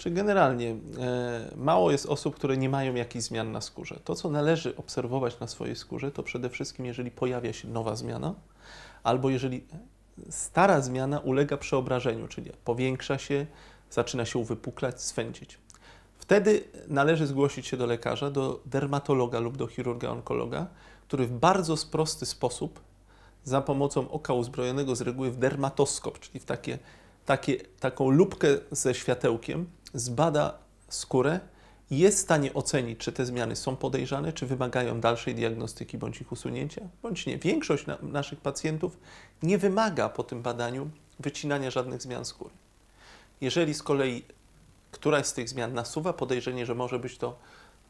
Czy generalnie e, mało jest osób, które nie mają jakichś zmian na skórze? To, co należy obserwować na swojej skórze, to przede wszystkim, jeżeli pojawia się nowa zmiana, albo jeżeli stara zmiana ulega przeobrażeniu, czyli powiększa się, zaczyna się uwypuklać, swędzić. Wtedy należy zgłosić się do lekarza, do dermatologa lub do chirurga onkologa, który w bardzo prosty sposób za pomocą oka uzbrojonego z reguły w dermatoskop, czyli w takie, takie, taką lupkę ze światełkiem, zbada skórę i jest w stanie ocenić, czy te zmiany są podejrzane, czy wymagają dalszej diagnostyki bądź ich usunięcia, bądź nie. Większość na, naszych pacjentów nie wymaga po tym badaniu wycinania żadnych zmian skóry. Jeżeli z kolei któraś z tych zmian nasuwa podejrzenie, że może być to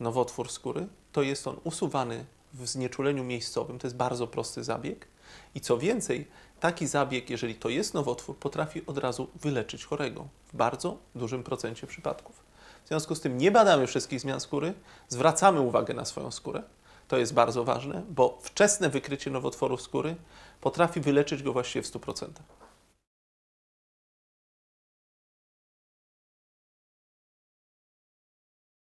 nowotwór skóry, to jest on usuwany w znieczuleniu miejscowym. To jest bardzo prosty zabieg. I co więcej, taki zabieg, jeżeli to jest nowotwór, potrafi od razu wyleczyć chorego w bardzo dużym procencie przypadków. W związku z tym nie badamy wszystkich zmian skóry, zwracamy uwagę na swoją skórę. To jest bardzo ważne, bo wczesne wykrycie nowotworu skóry potrafi wyleczyć go właściwie w 100%.